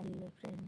Hello friend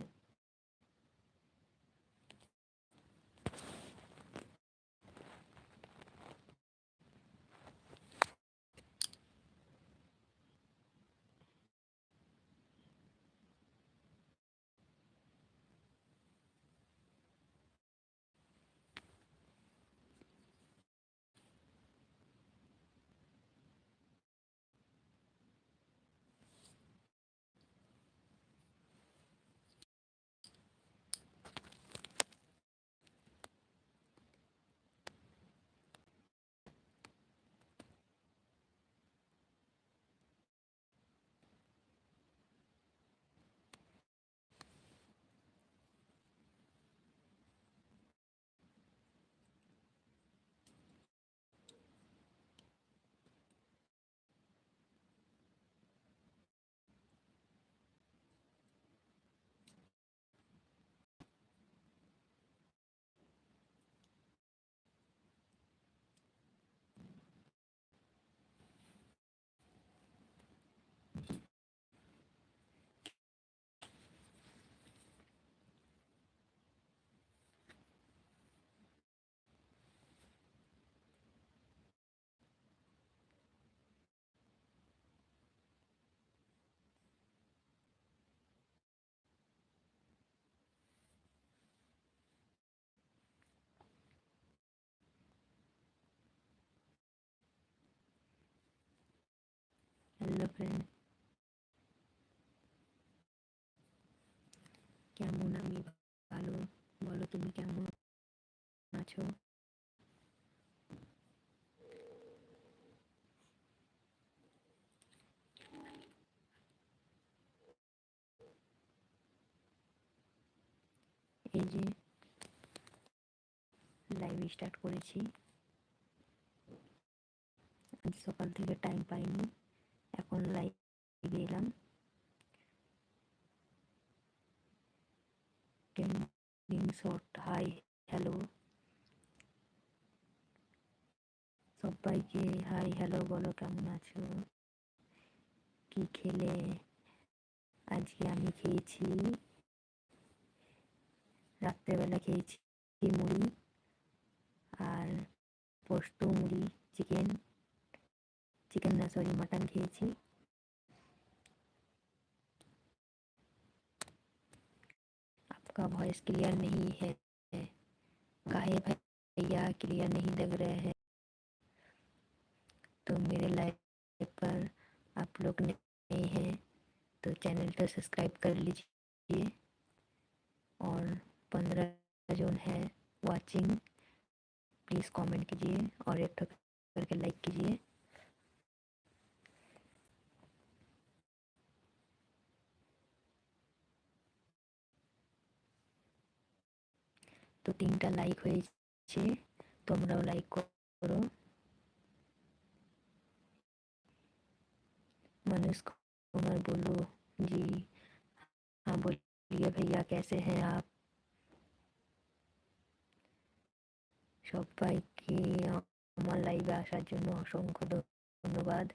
hello friend কেমন আমি ভালো? বলো তুমি কেমন আছো? এই যে লাইভ স্টার্ট করেছি। সকাল থেকে টাইম পাইনি। এখন লাইভে এলাম ট্রেন্ডিং শর্ট হাই হ্যালো সবাইকে হাই হ্যালো বলো, কেমন আছো? কি খেলে? আজকে আমি খেয়েছি রাত্রেবেলা খেয়েছি মুড়ি আর পোস্ত মুড়ি, চিকেন। চিকেন না সরি মাটন খেয়েছি। आपका वॉइस क्लियर नहीं है। काहे भैया क्लियर नहीं लग रहा है? तो मेरे लाइव पर आप लोग नए हैं तो चैनल को सब्सक्राइब कर लीजिए। और पंद्रह जो है वाचिंग प्लीज़ कमेंट कीजिए और एक करके लाइक कीजिए। তো তিনটা লাইক হয়েছে তোমরাও লাইক করো मनुष कुमार बोलो जी हाँ बोलिए भैया कैसे हैं आप সবাইকে আমার লাইভে আসার জন্য অসংখ্য ধন্যবাদ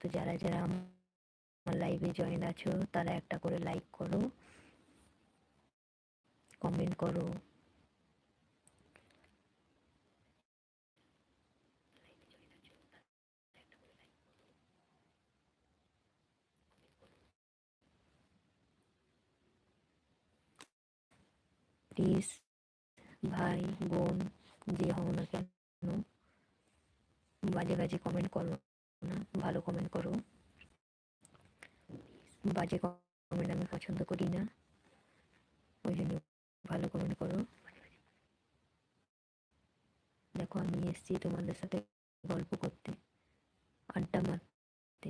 তো যারা যারা আমার লাইভে জয়েন আছো তারা একটা করে লাইক করো কমেন্ট করো প্লিজ, ভাই, বোন, যে হও না কেন, বাজে বাজে কমেন্ট করো না, ভালো কমেন্ট করো। বাজে কমেন্ট আমি পছন্দ করি না, ওই জন্য ভালো কমেন্ট করো। দেখো, আমি এসছি তোমাদের সাথে গল্প করতে, আড্ডা মারতে।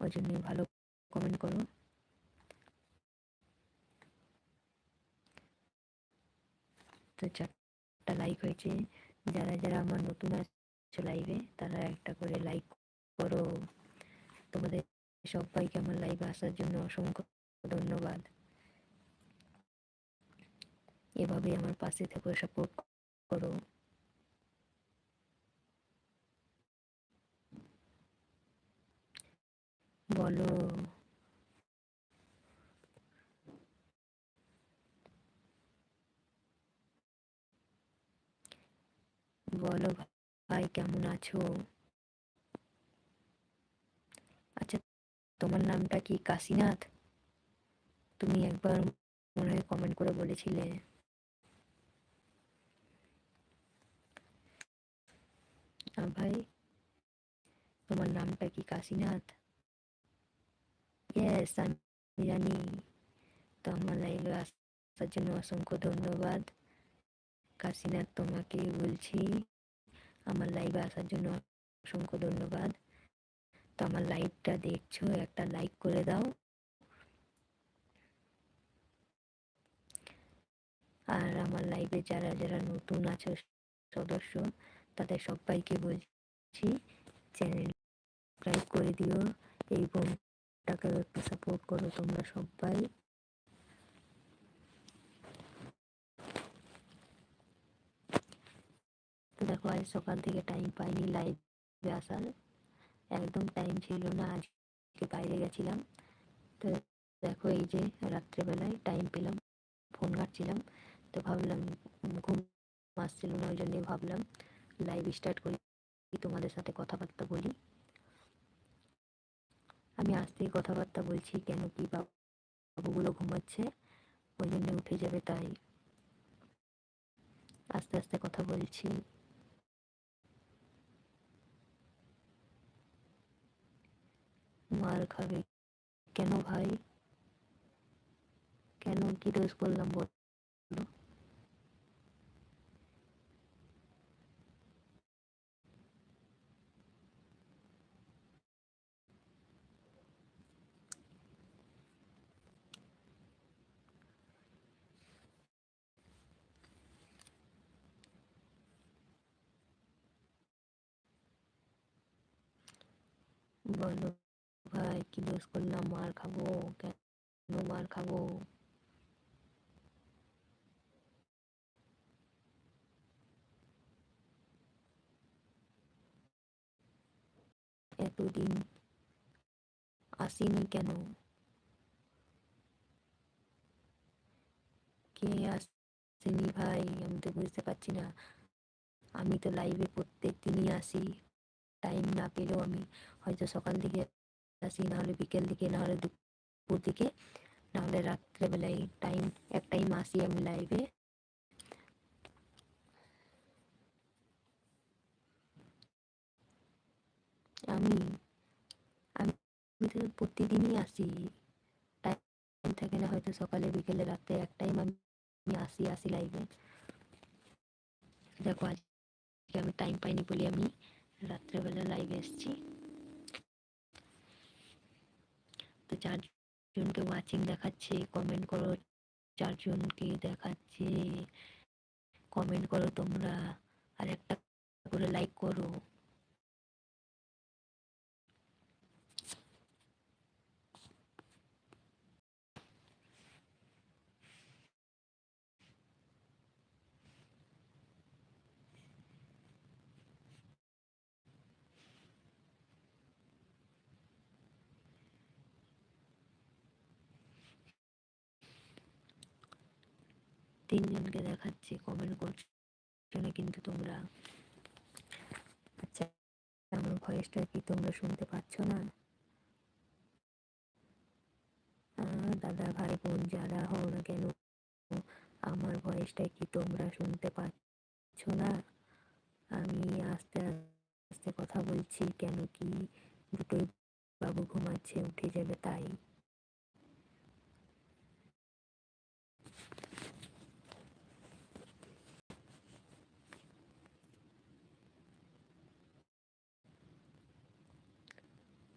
ওই জন্য ভালো কমেন্ট করো। চারটা লাইক হয়েছে। যারা যারা আমার নতুন আসছে লাইভে তারা একটা করে লাইক করো। তোমাদের সবাইকে আমার লাইভে আসার জন্য অসংখ্য ধন্যবাদ। এভাবে আমার পাশে থেকে সাপোর্ট করো। বলো। কেমন আছো? আচ্ছা তোমার নামটা কি কাশীনাথ? তুমি একবার মনে হয় কমেন্ট করে বলেছিলে। ভাই, তোমার নামটা কি কাশীনাথ? ইয়েস আমি জানি। তো আমার লাইভে আসার জন্য অসংখ্য ধন্যবাদ। কাশীনাথ, তোমাকে বলছি। আমার লাইভে আসার জন্য অসংখ্য ধন্যবাদ। তো আমার লাইভটা দেখছ, একটা লাইক করে দাও। আর আমার লাইভে যারা যারা নতুন আছে, সদস্য, তাদের সবাইকে বলছি চ্যানেল সাবস্ক্রাইব করে দিও। এই বোনটাকে একটু সাপোর্ট করো তোমরা সবাই। দেখো আজ সকাল থেকে টাইম পাইনি লাইভে আসার। একদম টাইম ছিল না, আজকে বাইরে গেছিলাম। তো দেখো এই যে রাত্রেবেলায় টাইম পেলাম ফোন ঘাটছিলাম। তো ভাবলাম, ঘুম আসছিল না, ওই জন্যই ভাবলাম লাইভ স্টার্ট করি, তোমাদের সাথে কথাবার্তা বলি। আমি আসতেই কথাবার্তা বলছি, কেন কি বাবুগুলো ঘুমাচ্ছে, ওই জন্য উঠে যাবে তাই। আস্তে আস্তে কথা বলছি। মার খাবে কেন ভাই কেন কি দোষ করলাম বল বলো ভাই কি দোষ করলাম মার খাব কেন মার খাব এতদিন আসিনি কেন কে আসেনি ভাই আমি তো বুঝতে পারছি না আমি তো লাইভে প্রত্যেক দিনই আসি টাইম না পেলেও আমি হয়তো সকাল দিকে আসি, নাহলে বিকেল দিকে, নাহলে দুপুর দিকে, নাহলে রাত্রেবেলায় টাইম এক টাইম আসি আমি লাইভে আমি আমি তো প্রতিদিনই আসি। টাইম থাকে না, হয়তো সকালে, বিকেলে রাত্রে এক টাইম আমি আসি আসি লাইভে দেখো, আজকে আমি টাইম পাইনি বলে আমি রাত্রেবেলা লাইভে এসেছি। তো চারজনকে ওয়াচিং দেখাচ্ছে কমেন্ট করো, চারজনকে দেখাচ্ছে কমেন্ট করো তোমরা, আর একটা করে লাইক করো। তিনজনকে দেখাচ্ছে কমেন্ট করছ না কিন্তু তোমরা? আচ্ছা আমার ভয়েসটা কি তোমরা শুনতে পাচ্ছ না? দাদা ভাই বোন যারা হও না কেন, আমার ভয়েসটা কি তোমরা শুনতে পাচ্ছ না? আমি আস্তে আস্তে কথা বলছি, কেন কি দুটোই বাবু ঘুমাচ্ছে, উঠে যাবে তাই।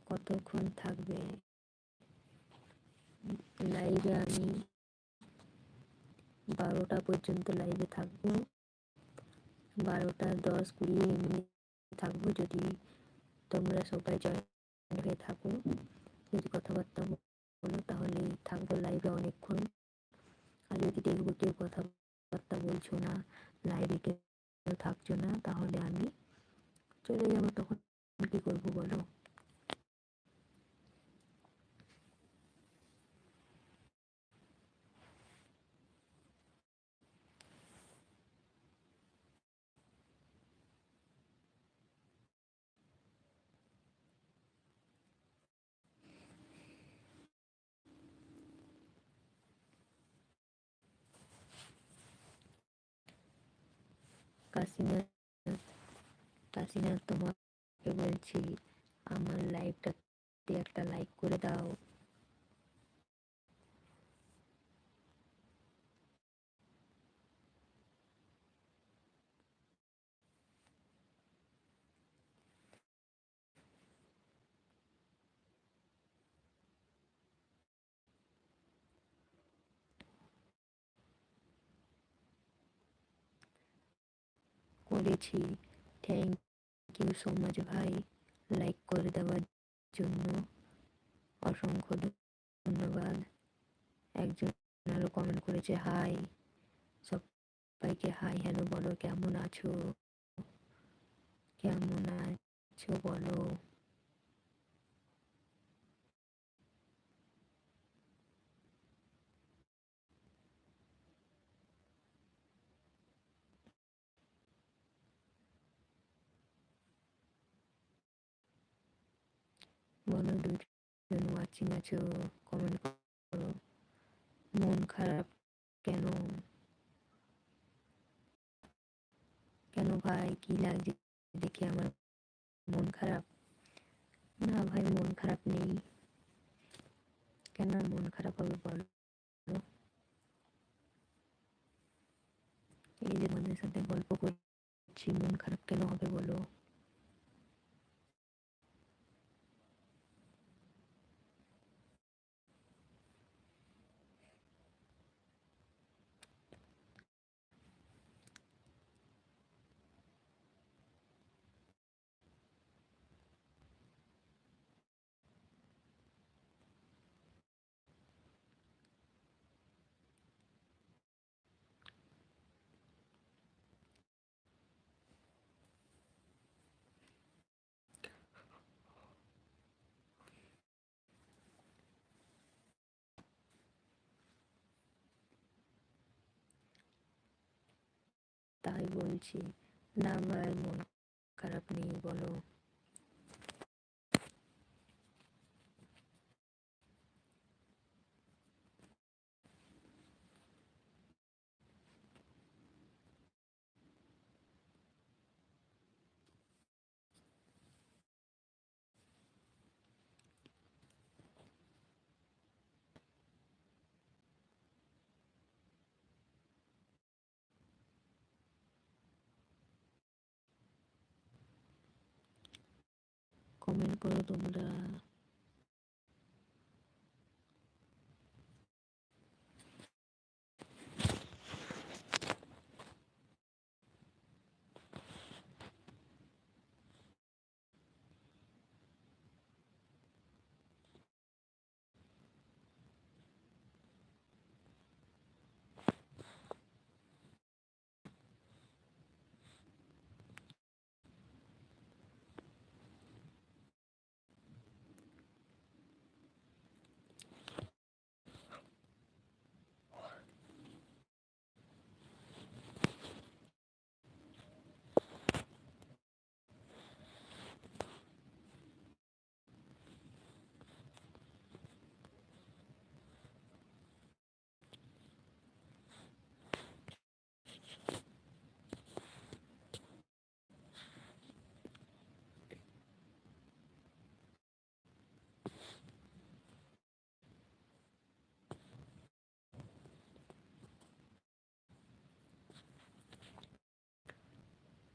কতক্ষণ থাকবে? লাইভে আমি বারোটা পর্যন্ত লাইভে থাকব। বারোটা দশ কুড়ি মিনিট থাকব যদি তোমরা সবাই জয়েন হয়ে থাকো। যদি কথাবার্তা বলো তাহলে থাকব লাইভে অনেকক্ষণ। আর যদি দেখব কেউ কথাবার্তা বলছো না, লাইভে কেউ থাকছো না, তাহলে আমি চলে যাব। তখন কি করব বলো? তাসিনা তাসিনা তোমাকে বলছি আমার লাইভটাতে একটা লাইক করে দাও। করেছি। থ্যাংক ইউ সো মাচ ভাই। লাইক করে দেওয়ার জন্য অসংখ্য ধন্যবাদ। একজন আরও কমেন্ট করেছে হাই সবাইকে হাই হ্যালো বলো, কেমন আছো? কেমন আছো বলো। দুজন ওয়াচিং আছো কমেন্ট করো। মন খারাপ কেন? কেন ভাই, কি লাগছে দেখে আমার মন খারাপ? না ভাই, মন খারাপ নেই। কেন মন খারাপ হবে বলো? এই যে তোমাদের সাথে গল্প করছি, মন খারাপ কেন হবে বলো? তাই বলছি না ভাই মন খারাপ নেই বলো। কমেন্ট করো তোমরা।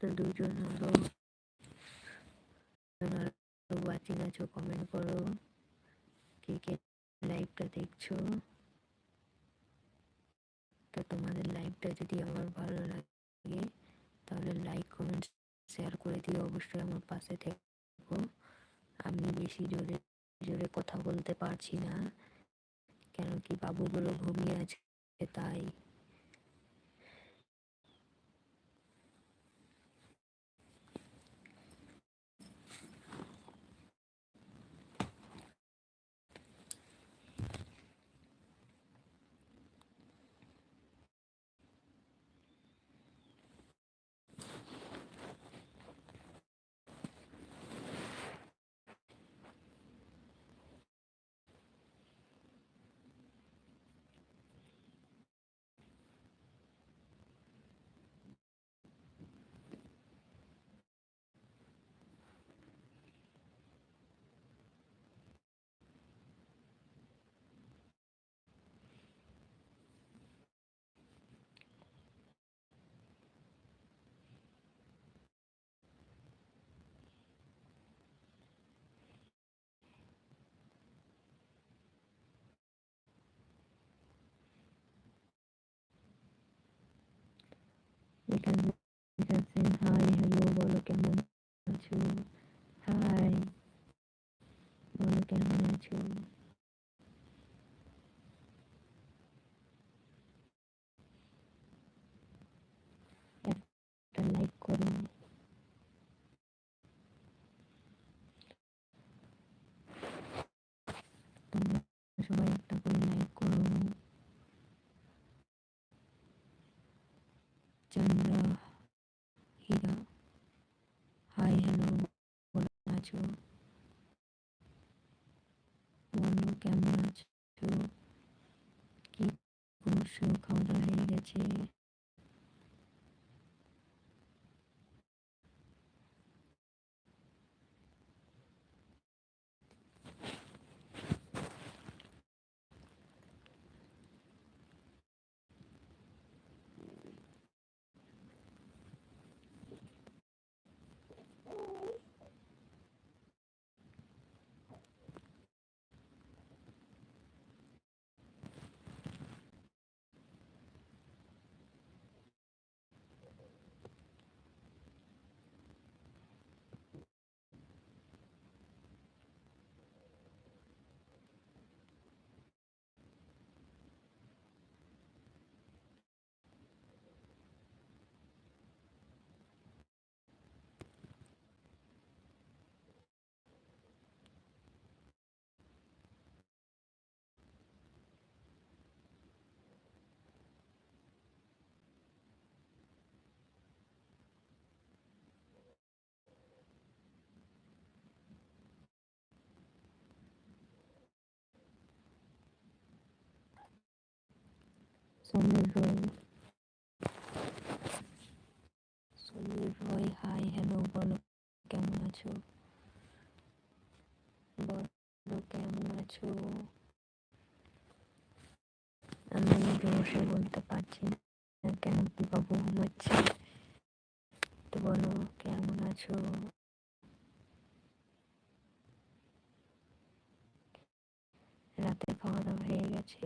তো দুজন আরও ওয়াচিং আছো কমেন্ট করো। কে কে লাইভটা দেখছ? তো তোমাদের লাইভটা যদি আমার ভালো লাগে, তাহলে লাইক কমেন্ট শেয়ার করে দিও। অবশ্যই আমার পাশে থেকো। আমি বেশি জোরে জোরে কথা বলতে পারছি না। কেন কি বাবুগুলো ঘুমিয়ে আছে, তাই। বিকাশ বিকাশ সেন হাই হ্যালো বলো কেমন আছো হাই বলো কেমন আছো একটা লাইক করো তোমরা সবাই একটা করে লাইক করো চন্দ্রা হীরা হাই হ্যালো বলো আছো বলো কেমন আছো কি করছ খাওয়া দাওয়া হয়ে গেছে সমীর রয় সমীর রয় হাই হ্যালো বলো, কেমন আছো? বলো, কেমন আছো? আমি জোরসে বলতে পারছি না কেন বাবু ঘুমাচ্ছে তো বলো, কেমন আছো? রাতে খাওয়া দাওয়া হয়ে গেছে।